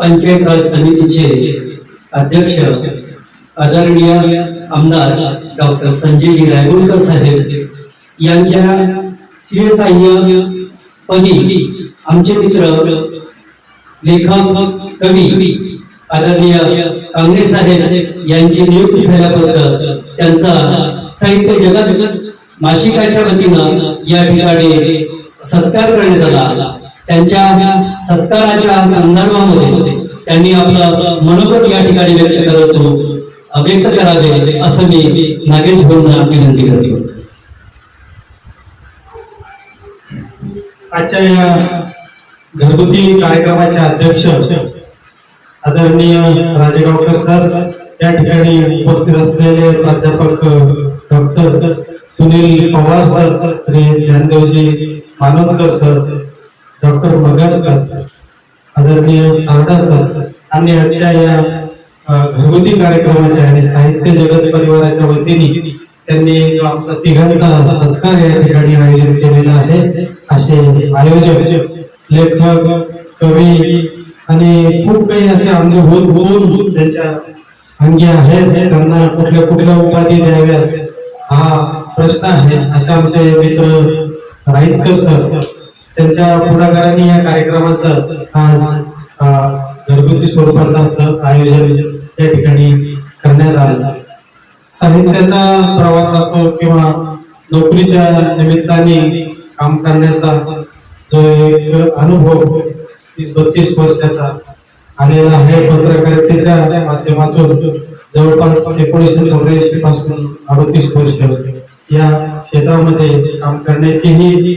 पंचायत राज समितीचे अध्यक्ष आदरणीय आमदार डॉक्टर संजयजी रायगुणकर साहेब यांच्या शिवसहाय्य पदी आमचे मित्र लेखक कवी आदरणीय कांगणे साहेब यांची नियुक्ती झाल्याबद्दल त्यांचा साहित्य जगत मासिकाच्या वतीनं या ठिकाणी सत्कार करण्यात आला. त्यांच्या सत्काराच्या संदर्भामध्ये त्यांनी आपलं मनोगत या ठिकाणी व्यक्त करत व्यक्त करावे असं मी नागेश भाऊंना विनंती करतो. आजच्या या घरगुती कार्यक्रमाचे अध्यक्ष आदरणीय राजेगावकर सर या ठिकाणी उपस्थित असलेले प्राध्यापक doctor Sunil Pawar sir Shri Dnyandevji Manodkar sir doctor Magar आदरणीय सारडा सर आणि आजच्या या घरगुती कार्यक्रमाच्या आणि साहित्य जगत परिवाराच्या वतीने त्यांनी जो आमचा तिघांचा सत्कार या ठिकाणी आयोजित केलेला आहे असे आयोजक लेखक कवी आणि खूप काही असे अनुभव गुण त्यांच्या अंगी आहेत. त्यांना कुठल्या कुठल्या उपाधी द्याव्यात हा प्रश्न आहे. असे आमचे मित्र राईतकर सर त्यांच्या पुढाकाराने या कार्यक्रमाचं आज घरगुती स्वरूपाचं असं आयोजन या ठिकाणी करण्यात आलं. साहित्याचा प्रवास असो किंवा नोकरीच्या निमित्ताने काम करण्याचा जो एक अनुभव तीस बत्तीस वर्षाचा आलेला आहे पत्रकारितेच्या माध्यमातून जवळपास एकोणीसशे चौऱ्याऐंशी पासून अडतीस वर्ष या क्षेत्रामध्ये काम करण्याची ही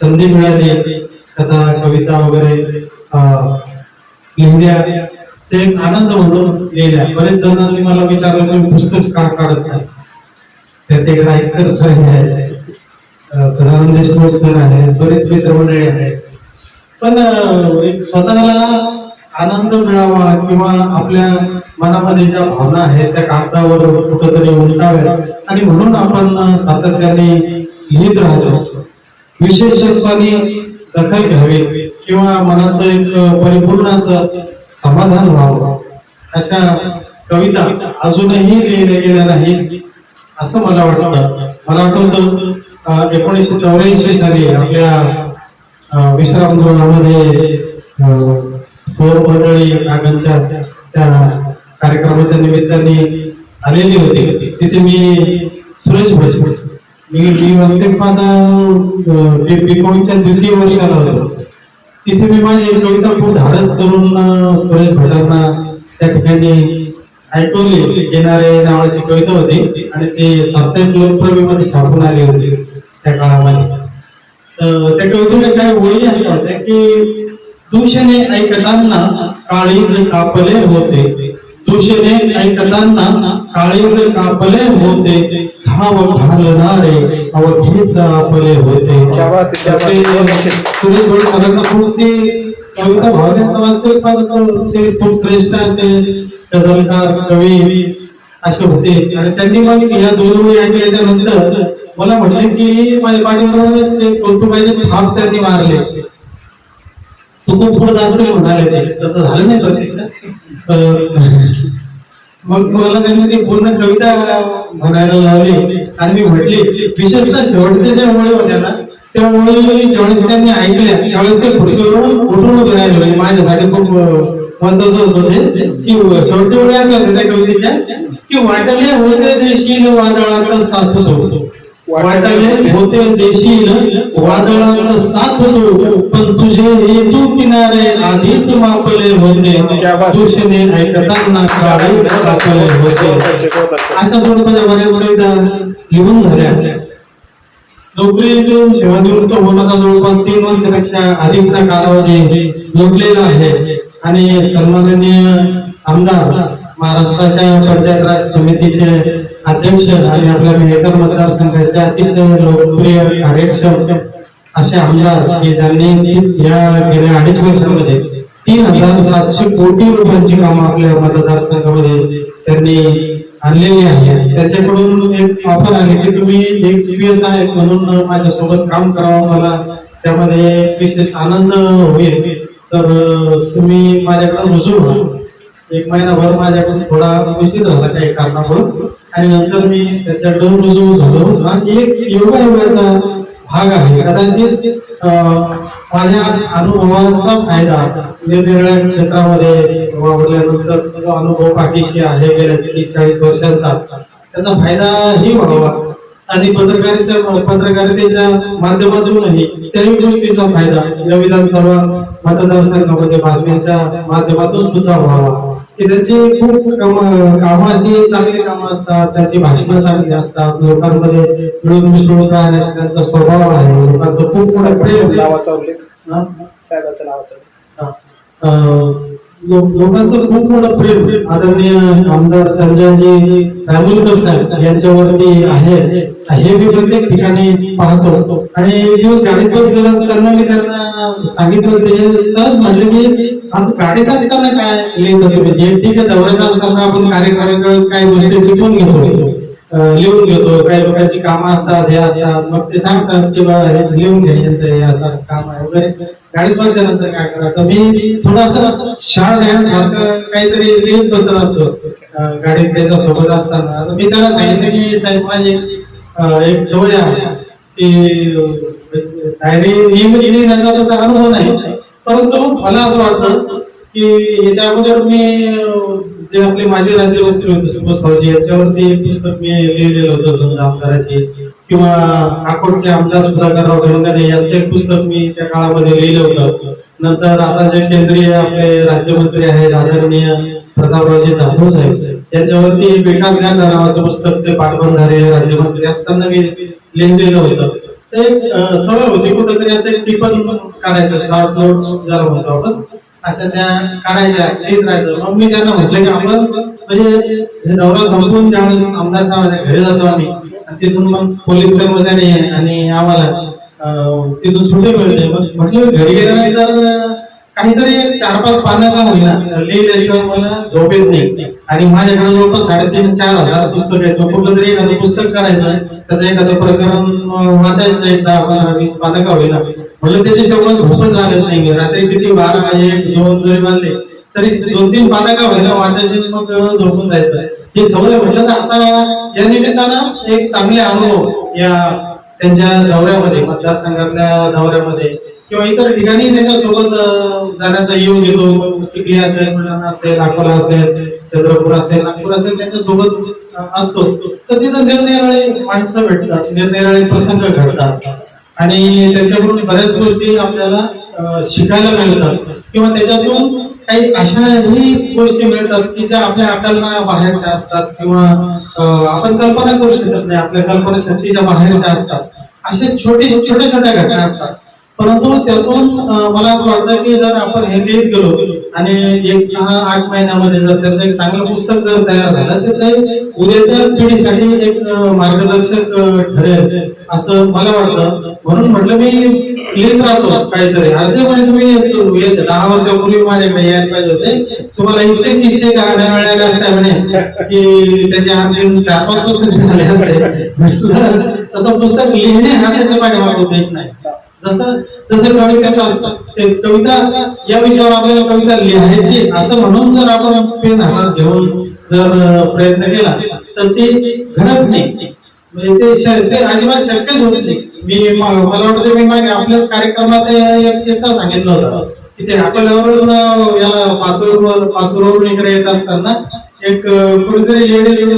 संधी मिळाली कथा कविता वगैरे लिहिल्या ते एक आनंद म्हणून लिहिल्या बरेच जणांनी मला विचारलं तुम्ही पुस्तक का काढत नाही? त्यात एक रायकर सर हे आहेत. सदानंद देशमुख सर आहेत बरेच मित्रमंडळी आहेत. पण एक स्वतःला आनंद मिळावा किंवा आपल्या मनामध्ये ज्या भावना आहेत त्या कागदावर कुठंतरी उलटाव्या आणि म्हणून आपण सातत्याने लिहित राहतो. विशेषत्वाने दखल घ्यावी किंवा मनाचं एक परिपूर्ण असं समाधान व्हावं. अशा कविता अजूनही लिहिल्या गेल्या नाहीत असं मला वाटतं. मला आठवतं एकोणीसशे चौऱ्याऐंशी साली आपल्या विश्रामगृहामध्ये थोर मंडळी काकांच्या त्या कार्यक्रमाच्या निमित्ताने आलेली होती. तिथे मी सुरेश भट मी मी वसतिगृहात पिकोच्या द्वितीय वर्षाला होतो तिथे मी माझी एक कविता खूप धाडस करून सुरेश भटांना त्या ठिकाणी ऐकवली किनारे नावाची कविता होती आणि ते साप्ताहिक लोकप्रवीमध्ये छापून आली होती त्या काळामध्ये. तर त्या कवितेच्या काही ओळी अशा होत्या की दूषणे ऐकताना काळीज कापले होते. दूषणे ऐकताना काळीज कापले होते धाव घालणारे अवधीच आपले होते. खूप कविता ते श्रेष्ठ असे गझलकार कवी असे होते. आणि त्यांनी मग या दोन वेळी ऐकल्याच्या नंतर मला म्हटले की माझ्या पाठीवर ते कौतुकाचे थाप त्यांनी मारले. तू खूप पुढे जाशील म्हणाले ते. तसं झालं नाही प्रत्यक्षात. अं, मग मला त्यांनी ती पूर्ण कविता म्हणायला लावली आणि मी म्हटली विशेषतः शेवटच्या ज्या ओळी होत्या ना त्या ओळी ज्यावेळेस त्यांनी ऐकल्या त्यावेळेस ते खुर्चीवरून उठून उभे राहिले म्हणजे माझ्यासाठी खूप अं, महत्वाचं होतं ते की शेवटच्या ओळी ऐकल्या त्या कवितेच्या की वाटले होते देशील वादळाचा सासत होतो. वाटावे होते देशील वादळाचा साथ होतो पण तुझे हेतू किनारे आधीच मापले होते. तुषणे ऐकताना काळे मापले होते. अशा स्वरूपाच्या बऱ्याच कविता लिहून झाल्या. नोकरीतून सेवानिवृत्त होण्याचा जवळपास तीन वर्षापेक्षा अधिकचा कालावधी लोटलेला आहे. आणि सन्माननीय आमदार महाराष्ट्राच्या पंचायत राज समितीचे अध्यक्ष आणि आपल्या मेहकर मतदारसंघाचे अतिशय लोकप्रिय कार्यक्षम असे आमदार की ज्यांनी या गेल्या अडीच वर्षामध्ये तीन हजार सातशे कोटी रुपयांची कामं आपल्या मतदारसंघामध्ये त्यांनी आणलेली आहे. त्याच्याकडून एक ऑफर आली की तुम्ही एक जीपीएस आहे म्हणून माझ्यासोबत काम करावं मला. त्यामध्ये विशेष आनंद होईल. तर तुम्ही माझ्याकडे रुजू व्हा. एक महिनाभर माझ्याकडून थोडा उशीर झाला काही कारणामुळे. आणि नंतर मी त्याच्याकडून रुजू झालो. हा एक योगा योगाचा भाग आहे. कदाचित माझ्या अनुभवाचा फायदा वेगवेगळ्या क्षेत्रामध्ये वावरल्यानंतर जो अनुभव पाठीशी आहे गेल्या तीस चाळीस वर्षांचा. त्याचा फायदाही व्हावा आणि पत्रकारितेच्या पत्रकारितेच्या माध्यमातूनही त्याही गोष्टीचा फायदा या विधानसभा मतदारसंघामध्ये बातम्यांच्या माध्यमातून सुद्धा व्हावा. की त्याची खूप कामं कामं अशी चांगली कामं असतात त्यांची भाषणं चांगली असतात लोकांमध्ये मिळून मिसळून राहण्याचा त्यांचा स्वभाव आहे लोकांचं खूप मोठं प्रेम. नावाचा उल्लेख? साहेबाच्या नावाचा लोकांचं खूप मोठं प्रेम आदरणीय आमदार संजयजी रामुलकर साहेब यांच्यावरती आहे. हे मी प्रत्येक ठिकाणी पाहतो. आणि दिवस गाडीत गेला असताना मी त्यांना सांगितलं ते सहज म्हणले की आता गाडीत असताना काय लिहित तुम्ही जे ठीक आहे दौऱ्यात असताना आपण कार्यक्रम काही गोष्टी टिकून घेतो. लिहून घेतो. काही लोकांची कामं असतात हे असतात. मग ते सांगतात की बा हे लिहून घ्यायचं हे असं काम आहे वगैरे. गाडीत बसल्यानंतर काय करायचं मी थोडस शाळ सारखं काहीतरी लिहित बसत असतो. गाडीत त्याच्या सोबत असताना. तर मी त्याला सांगितलं की साहेब माझी एक, एक सवय आहे की डायरी लिहिण्याचा तसा अनुभव नाही. परंतु मला असं वाटतं की याच्या अगोदर मी ते जे आपले माजी राज्यमंत्री होते सुभाष भाऊजी याच्यावरती एक पुस्तक मी लिहिलेलं होतं समजा आमदाराची किंवा अकोटचे आमदार सुधाकरराव गंगाने यांचं एक पुस्तक मी त्या काळामध्ये लिहिलं होतं. नंतर आता जे केंद्रीय आपले राज्यमंत्री आहेत आदरणीय प्रतापरावजी जाधव साहेब यांच्यावरती विकास ज्ञान नावाचं पुस्तक ते पाठबंधारे राज्यमंत्री असताना मी लिहिलेलं होतं. ते सवय होती कुठंतरी असं एक टिपण काढायचं शॉर्ट नोट्स ज्याला म्हणतो आपण. असं त्या काढायच्या येत राहायचं मग मी त्यांना म्हटलं की आपण म्हणजे हे दौरा संपून ज्यावेळेस आमदार साहेब घरी जातो आम्ही. आणि तिथून मग पोलीस कर्मचारी आणि आम्हाला अं, तिथून सुट्टी मिळते. मग म्हटलं घरी गेलं नाही तर काहीतरी चार पाच पानं का होईना. लिहिल्याशिवाय मला झोप नाही. आणि माझ्याकडे जवळपास साडेतीन चार हजार पुस्तक आहेत. कुठलं तरी एखादं पुस्तक काढायचं त्याचं एखादं प्रकरण वाचायचं एक दहा पंधरा वीस पानं का होईना. म्हणलं त्याची तेव्हा झोपच लागत नाही रात्री किती बारा एक दोन जरी बांधले तरी दोन तीन पानं का होईना. वाचायचे मग झोपून जायचं हे सवय म्हटलं तर आता या निमित्तानं एक चांगले अनुभव या त्यांच्या दौऱ्यामध्ये मतदारसंघातल्या दौऱ्यामध्ये किंवा इतर ठिकाणी त्यांच्यासोबत जाण्याचा योग घेतो. चिखली असेल बुलढाणा असेल अकोला असेल चंद्रपूर असेल नागपूर असेल त्यांच्यासोबत असतो. तर तिथं निरनिराळे माणसं भेटतात निरनिराळे प्रसंग घडतात. आणि त्याच्याकडून बऱ्याच गोष्टी आपल्याला शिकायला मिळतात. किंवा त्याच्यातून काही अशाही गोष्टी मिळतात की ज्या आपल्या अकलना बाहेरच्या असतात. किंवा आपण कल्पना करू शकत नाही आपल्या कल्पना शक्तीच्या बाहेरच्या असतात. असे छोटे छोट्या छोट्या घटना असतात. परंतु त्यातून मला असं वाटतं की जर आपण हे लिहित गेलो आणि एक सहा आठ महिन्यामध्ये जर त्याचं एक चांगलं पुस्तक जर तयार झालं तर ते उद्याच्या पिढीसाठी एक मार्गदर्शक ठरेल असं मला वाटलं म्हणून म्हटलं मी लिहित राहतो काहीतरी. अर्धे म्हणे तुम्ही दहा वर्षापूर्वी माझ्याकडे यायला पाहिजे होते. तुम्हाला इतके किस्से कहाण्या मिळाल्या असत्या म्हणे की त्याचे आमचे चार पाच पुस्तक झाले असते. तसं पुस्तक लिहिणे हा त्याच्या पाठीमागे उद्देश नाही. जसं जसं कवितेचं असतं ते कविता या विषयावर आपल्याला कविता लिहायची असं म्हणून जर आपण पेन हातात घेऊन जर प्रयत्न केला तर ते घडत नाही. म्हणजे ते ते अजिबात शक्यच होत नाही. मी मला वाटतं मी मागे आपल्याच कार्यक्रमात एक किस्सा सांगितलं होतं. की ते अकोल्यावरून याला पातूरवर पातूरवरून इकडे येत असताना एक कुठेतरी लेडीज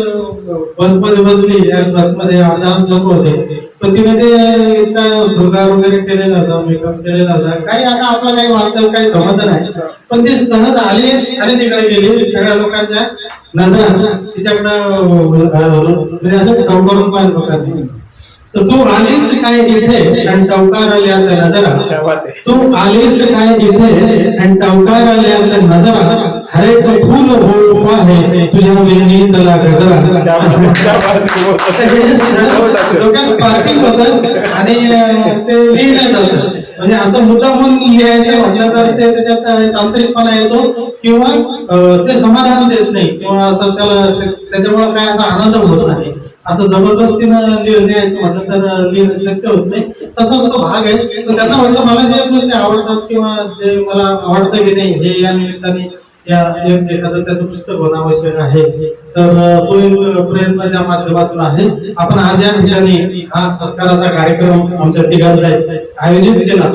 बसमध्ये बसली या बसमध्ये अर्धा लोक होते. पण तिने ते इतका शृंगार वगैरे केलेला होता मेकअप केलेला होता. काही आता आपला काही वाटतं काही समज नाही. पण ती सहज आली आणि तिकडे गेली. सगळ्या लोकांच्या नजरा तिच्याकडं म्हणजे असं टवकारून पाहिलं लोकांनी. तर तू आलीस काय इथे आणि टवकार आले आता नजरा. तू आलीस काय इथे आणि टवकार आले आता नजरा? हरे तो फूल हो आहे तुझ्या वेणीतला गजरा क्या बात आहे. क्या बात आहे. असं. हे सहज डोक्यात स्पार्किंग होतं आणि ते लिहिलं जातं म्हणजे असं मुद्दा म्हणून लिहायचं म्हटलं तर ते त्याच्यात तांत्रिकपणा येतो किंवा ते समाधान देत नाही. किंवा असं त्याला त्याच्यामुळे काय असा आनंद होत नाही. असं जबरदस्तीनं लिहायचं म्हटलं तर लिहिणं शक्य होत नाही. तसाच तो भाग आहे. तर त्यांना म्हटलं मला जे गोष्टी आवडतात किंवा जे मला आवडतं की नाही हे या निमित्ताने या एखादं त्याचं पुस्तक होणं आवश्यक आहे तर तो एक प्रयत्न त्या माध्यमातून आहे. आपण आज या ठिकाणी हा सत्काराचा कार्यक्रम आमच्या तिघांचा आयोजित केला.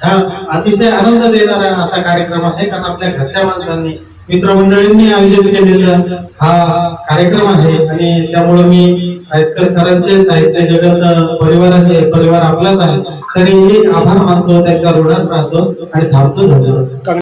हा अतिशय आनंद देणारा असा कार्यक्रम आहे कारण आपल्या घरच्या माणसांनी मित्रमंडळींनी आयोजित केलेला हा कार्यक्रम आहे. आणि त्यामुळे मी आयतकर सरांचे साहित्य जगत परिवाराचे परिवार आपलाच आहे तरीही आभार मानतो त्यांच्या ऋणात राहतो आणि थांबतो धन्यवाद.